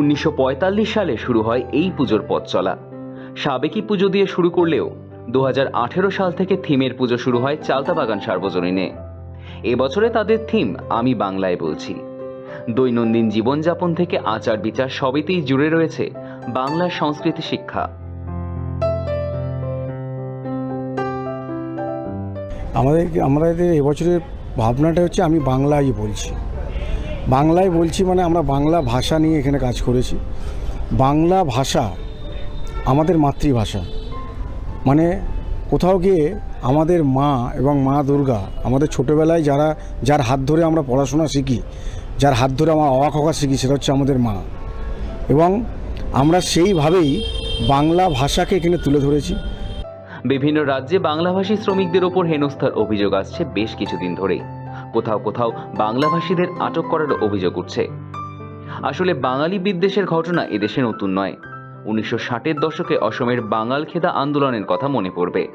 উনিশশো পঁয়তাল্লিশ সালে শুরু হয় এই পুজোর পথ চলা। সাবেকি পুজো দিয়ে শুরু করলেও দু হাজার আঠেরো সাল থেকে থিমের পুজো শুরু হয় চালতাবাগান সার্বজনীনে। এবছরে তাদের থিম আমি বাংলায় বলছি। দৈনন্দিন জীবনযাপন থেকে আচার বিচার সবেতেই জুড়ে রয়েছে বাংলার সংস্কৃতি শিক্ষা। আমাদের আমাদের এবছরের ভাবনাটা হচ্ছে আমি বাংলায় বলছি। বাংলায় বলছি মানে আমরা বাংলা ভাষা নিয়ে এখানে কাজ করেছি। বাংলা ভাষা আমাদের মাতৃভাষা। মানে কোথাও গিয়ে আমাদের মা এবং মা দুর্গা, আমাদের ছোটোবেলায় যারা, যার হাত ধরে আমরা পড়াশোনা শিখি, যার হাত ধরে আমরা অবাক হওয়া শিখি, সেটা হচ্ছে আমাদের মা। এবং আমরা সেইভাবেই বাংলা ভাষাকে এখানে তুলে ধরেছি। বিভিন্ন রাজ্যে বাংলাভাষী শ্রমিকদের ওপর হেনস্থার অভিযোগ আসছে বেশ কিছুদিন ধরেই। কোথাও কোথাও বাংলাভাষীদের আটক করার অভিযোগ উঠছে। আসলে বাঙালি বিদ্বেষের ঘটনা এদেশে নতুন নয়। উনিশশো ষাটের দশকে অসমের বাঙাল খেদা আন্দোলনের কথা মনে পড়বে।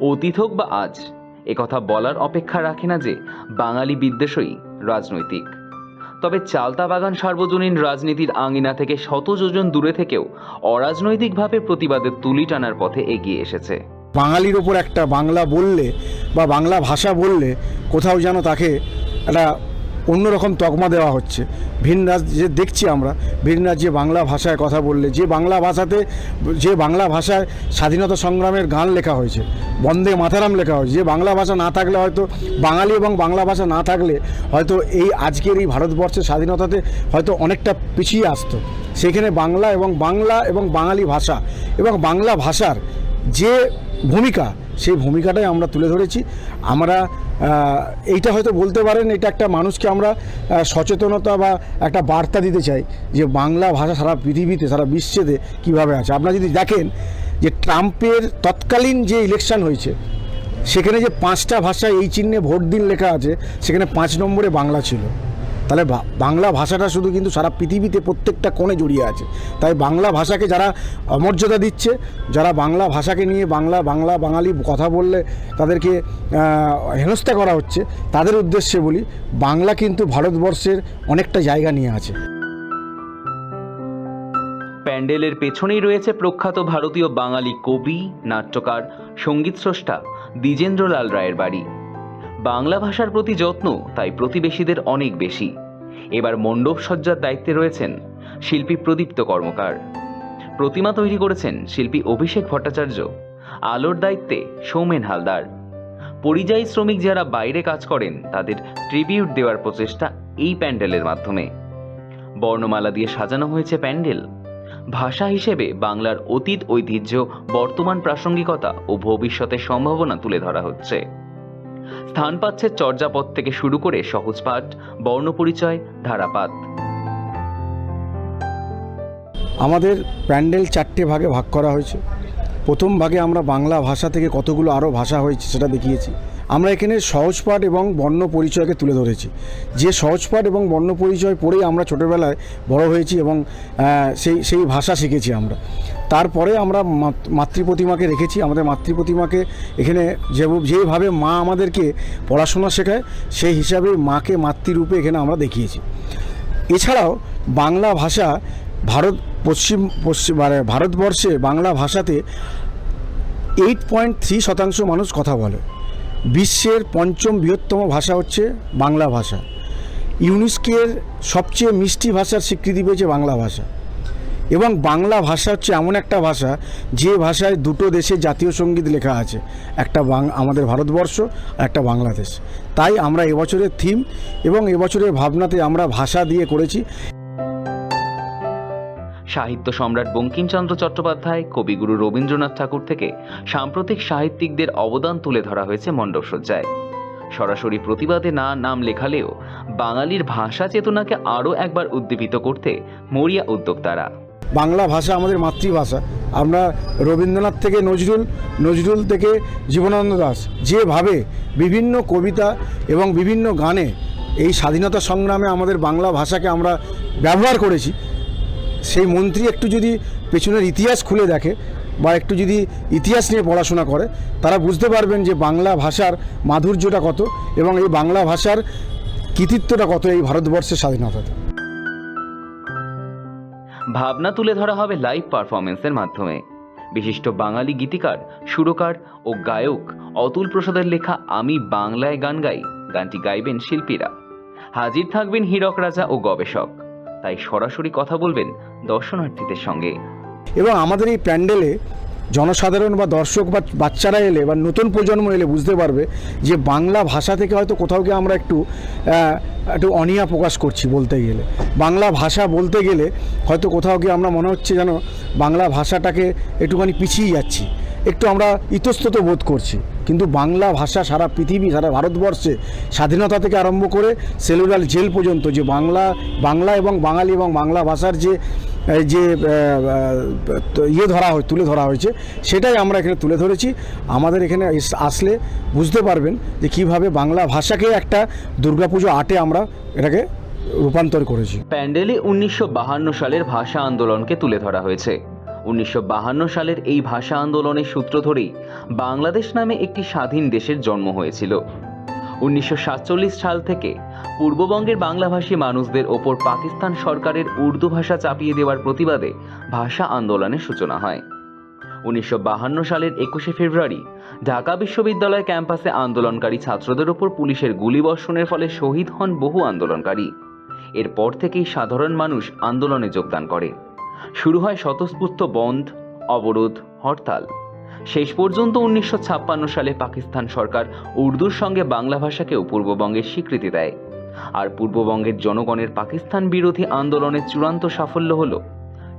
অতীত হোক বা আজ একথা বলার অপেক্ষা রাখে না যে বাঙালি বিদ্বেষই রাজনৈতিক। তবে চালতা বাগান সার্বজনীন রাজনীতির আঙিনা থেকে শত যোজন দূরে থেকেও অরাজনৈতিকভাবে প্রতিবাদের তুলি টানার পথে এগিয়ে এসেছে। বাঙালির ওপর একটা বাংলা বললে বা বাংলা ভাষা বললে কোথাও যেন তাকে একটা অন্যরকম তকমা দেওয়া হচ্ছে। ভিন রাজ্যে দেখছি আমরা, ভিন রাজ্যে বাংলা ভাষায় কথা বললে, যে বাংলা ভাষাতে, যে বাংলা ভাষায় স্বাধীনতা সংগ্রামের গান লেখা হয়েছে, বন্দে মাথারাম লেখা হয়েছে, যে বাংলা ভাষা না থাকলে হয়তো বাঙালি এবং বাংলা ভাষা না থাকলে হয়তো এই আজকের এই ভারতবর্ষের স্বাধীনতাতে হয়তো অনেকটা পিছিয়ে আসতো। সেখানে বাংলা এবং বাংলা এবং বাঙালি ভাষা এবং বাংলা ভাষার যে ভূমিকা সেই ভূমিকাটাই আমরা তুলে ধরেছি। আমরা এইটা হয়তো বলতে পারেন, এটা একটা মানুষকে আমরা সচেতনতা বা একটা বার্তা দিতে চাই যে বাংলা ভাষা সারা পৃথিবীতে, সারা বিশ্বেতে কীভাবে আছে। আপনারা যদি দেখেন যে ট্রাম্পের তৎকালীন যে ইলেকশন হয়েছে, সেখানে যে পাঁচটা ভাষা এই চিহ্নে ভোট দিন লেখা আছে, সেখানে পাঁচ নম্বরে বাংলা ছিল। তাহলে বাংলা ভাষাটা শুধু কিন্তু সারা পৃথিবীতে প্রত্যেকটা কোণে জড়িয়ে আছে। তাই বাংলা ভাষাকে যারা অমর্যাদা দিচ্ছে, যারা বাংলা ভাষাকে নিয়ে বাংলা বাংলা, বাঙালি কথা বললে তাদেরকে হেনস্থা করা হচ্ছে, তাদের উদ্দেশ্যে বলি, বাংলা কিন্তু ভারতবর্ষের অনেকটা জায়গা নিয়ে আছে। প্যান্ডেলের পেছনেই রয়েছে প্রখ্যাত ভারতীয় বাঙালি কবি, নাট্যকার, সংগীত স্রষ্টা, দ্বিজেন্দ্রলাল রায়ের বাড়ি। বাংলা ভাষার প্রতি যত্ন তাই প্রতিবেশীদের অনেক বেশি। এবার মণ্ডপ সজ্জার দায়িত্বে রয়েছেন শিল্পী প্রদীপ্ত কর্মকার। প্রতিমা তৈরি করেছেন শিল্পী অভিষেক ভট্টাচার্য। আলোর দায়িত্বে সৌমেন হালদার। পরিযায়ী শ্রমিক যারা বাইরে কাজ করেন, তাদের ট্রিবিউট দেওয়ার প্রচেষ্টা এই প্যান্ডেলের মাধ্যমে। বর্ণমালা দিয়ে সাজানো হয়েছে প্যান্ডেল। ভাষা হিসেবে বাংলার অতীত ঐতিহ্য, বর্তমান প্রাসঙ্গিকতা ও ভবিষ্যতের সম্ভাবনা তুলে ধরা হচ্ছে। স্থান পাচ্ছে চর্যাপদ থেকে শুরু করে সহজপাঠ বর্ণপরিচয় ধারাপাত। আমাদের প্যান্ডেল চারটে ভাগে ভাগ করা হয়েছে। প্রথম ভাগে আমরা বাংলা ভাষা থেকে কতগুলো আরও ভাষা হয়েছে সেটা দেখিয়েছি। আমরা এখানে সহজপাঠ এবং বর্ণ পরিচয়কে তুলে ধরেছি। যে সহজপাঠ এবং বর্ণ পরিচয় পড়েই আমরা ছোটোবেলায় বড় হয়েছি এবং সেই সেই ভাষা শিখেছি আমরা। তারপরে আমরা মাত- মাতৃপ্রতিমাকে রেখেছি। আমাদের মাতৃপ্রতিমাকে এখানে যে যেভাবে মা আমাদেরকে পড়াশোনা শেখায়, সেই হিসাবে মাকে মাতৃরূপে এখানে আমরা দেখিয়েছি। এছাড়াও বাংলা ভাষা ভারত পশ্চিম পশ্চিম মানে ভারতবর্ষে বাংলা ভাষাতে এইট পয়েন্ট থ্রি শতাংশ মানুষ কথা বলে। বিশ্বের পঞ্চম বৃহত্তম ভাষা হচ্ছে বাংলা ভাষা। ইউনেস্কের সবচেয়ে মিষ্টি ভাষার স্বীকৃতি পেয়েছে বাংলা ভাষা। এবং বাংলা ভাষা হচ্ছে এমন একটা ভাষা যে ভাষায় দুটো দেশে জাতীয় সংগীত লেখা আছে, একটা আমাদের ভারতবর্ষ আর একটা বাংলাদেশ। তাই আমরা এবছরের থিম এবং এবছরের ভাবনাতে আমরা ভাষা দিয়ে করেছি। সাহিত্য সম্রাট বঙ্কিমচন্দ্র চট্টোপাধ্যায়, কবিগুরু রবীন্দ্রনাথ ঠাকুর থেকে সাম্প্রতিক সাহিত্যিকদের অবদান তুলে ধরা হয়েছে মণ্ডপসজ্জায় সরাসরি প্রতিবাদে না নাম লেখালেও বাঙালির ভাষা চেতনাকে আরও একবার উদ্দীপিত করতে মরিয়া উদ্যোক্তারা। বাংলা ভাষা আমাদের মাতৃভাষা। আমরা রবীন্দ্রনাথ থেকে নজরুল নজরুল থেকে জীবনানন্দ দাস যেভাবে বিভিন্ন কবিতা এবং বিভিন্ন গানে এই স্বাধীনতা সংগ্রামে আমাদের বাংলা ভাষাকে আমরা ব্যবহার করেছি সেই মন্ত্রী একটু যদি পেছনের ইতিহাস খুলে দেখে বা একটু যদি ইতিহাস নিয়ে পড়াশোনা করে, তারা বুঝতে পারবেন যে বাংলা ভাষার মাধুর্যটা কত এবং এই বাংলা ভাষার কৃতিত্বটা কত এই ভারতবর্ষের স্বাধীনতাতে। ভাবনা তুলে ধরা হবে লাইভ পারফরমেন্সের মাধ্যমে। বিশিষ্ট বাঙালি গীতিকার, সুরকার ও গায়ক অতুল প্রসাদের লেখা আমি বাংলায় গান গাই, গানটি গাইবেন শিল্পীরা। হাজির থাকবেন হীরক রাজা ও গবেষক। তাই সরাসরি কথা বলবেন দর্শনার্থীদের সঙ্গে। এবং আমাদের এই প্যান্ডেলে জনসাধারণ বা দর্শক বা বাচ্চারা এলে বা নতুন প্রজন্ম এলে বুঝতে পারবে যে বাংলা ভাষা থেকে হয়তো কোথাও গিয়ে আমরা একটু একটু অনীহা প্রকাশ করছি বলতে গেলে। বাংলা ভাষা বলতে গেলে হয়তো কোথাও গিয়ে আমরা মনে হচ্ছে যেন বাংলা ভাষাটাকে একটুখানি পিছিয়ে যাচ্ছি। একটু আমরা ইতস্তত বোধ করছি। কিন্তু বাংলা ভাষা সারা পৃথিবী, সারা ভারতবর্ষে স্বাধীনতা থেকে আরম্ভ করে সেলুলার জেল পর্যন্ত যে বাংলা বাংলা এবং বাঙালি এবং বাংলা ভাষার যে যে ইয়ে ধরা হয়, তুলে ধরা হয়েছে, সেটাই আমরা এখানে তুলে ধরেছি। আমাদের এখানে আসলে বুঝতে পারবেন যে কীভাবে বাংলা ভাষাকে একটা দুর্গাপুজো আটে আমরা এটাকে রূপান্তর করেছি। প্যান্ডেলে উনিশশো সালের ভাষা আন্দোলনকে তুলে ধরা হয়েছে। উনিশশো সালের এই ভাষা আন্দোলনের সূত্র ধরেই বাংলাদেশ নামে একটি স্বাধীন দেশের জন্ম হয়েছিল। উনিশশো সাতচল্লিশ সাল থেকে পূর্ববঙ্গের বাংলাভাষী মানুষদের ওপর পাকিস্তান সরকারের উর্দু ভাষা চাপিয়ে দেওয়ার প্রতিবাদে ভাষা আন্দোলনের সূচনা হয়। উনিশশো সালের একুশে ফেব্রুয়ারি ঢাকা বিশ্ববিদ্যালয় ক্যাম্পাসে আন্দোলনকারী ছাত্রদের ওপর পুলিশের গুলিবর্ষণের ফলে শহীদ হন বহু আন্দোলনকারী। এরপর থেকেই সাধারণ মানুষ আন্দোলনে যোগদান করে। শুরু হয় স্বতঃস্ফূর্ত বন্ধ, অবরোধ, হরতাল। শেষ পর্যন্ত উনিশশো ছাপ্পান্ন সালে পাকিস্তান সরকার উর্দুর সঙ্গে বাংলা ভাষাকেও পূর্ববঙ্গের স্বীকৃতি দেয়। আর পূর্ববঙ্গের জনগণের পাকিস্তান বিরোধী আন্দোলনের চূড়ান্ত সাফল্য হল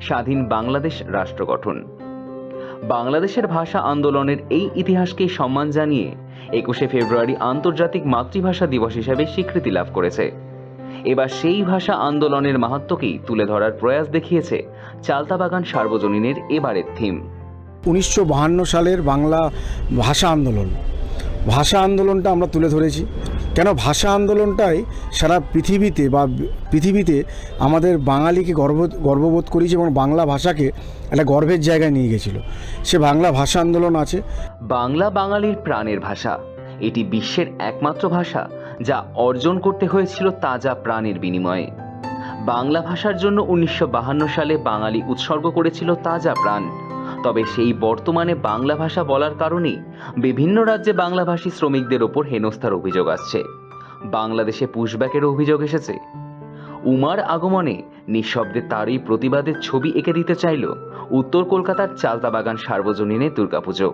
স্বাধীন বাংলাদেশ রাষ্ট্র গঠন। বাংলাদেশের ভাষা আন্দোলনের এই ইতিহাসকেই সম্মান জানিয়ে একুশে ফেব্রুয়ারি আন্তর্জাতিক মাতৃভাষা দিবস হিসেবে স্বীকৃতি লাভ করেছে। এবার সেই ভাষা আন্দোলনের মাহাত্মকেই তুলে ধরার প্রয়াস দেখিয়েছে চালতাবাগান সার্বজনীনের এবারের থিম। উনিশশো বাহান্ন সালের বাংলা ভাষা আন্দোলন। ভাষা আন্দোলনটা আমরা তুলে ধরেছি। কেন ভাষা আন্দোলনটাই সারা পৃথিবীতে বা পৃথিবীতে আমাদের বাঙালিকে গর্ব গর্ববোধ করেছে এবং বাংলা ভাষাকে একটা গর্বের জায়গায় নিয়ে গেছিল। সে বাংলা ভাষা আন্দোলন আছে। বাংলা বাঙালির প্রাণের ভাষা। এটি বিশ্বের একমাত্র ভাষা। যা অর্জন করতে হয়েছিল তাজা প্রাণের বিনিময়ে। বাংলা ভাষার জন্য উনিশশো সালে বাঙালি উৎসর্গ করেছিল তাজা প্রাণ। তবে সেই বর্তমানে বাংলা ভাষা বলার কারণেই বিভিন্ন রাজ্যে বাংলাভাষী শ্রমিকদের ওপর হেনস্থার অভিযোগ আসছে। বাংলাদেশে পুশব্যাকের অভিযোগ এসেছে। উমার আগমনে নিঃশব্দে তারই প্রতিবাদের ছবি এঁকে দিতে চাইল উত্তর কলকাতার চালতাবাগান সার্বজনীনে দুর্গাপুজো।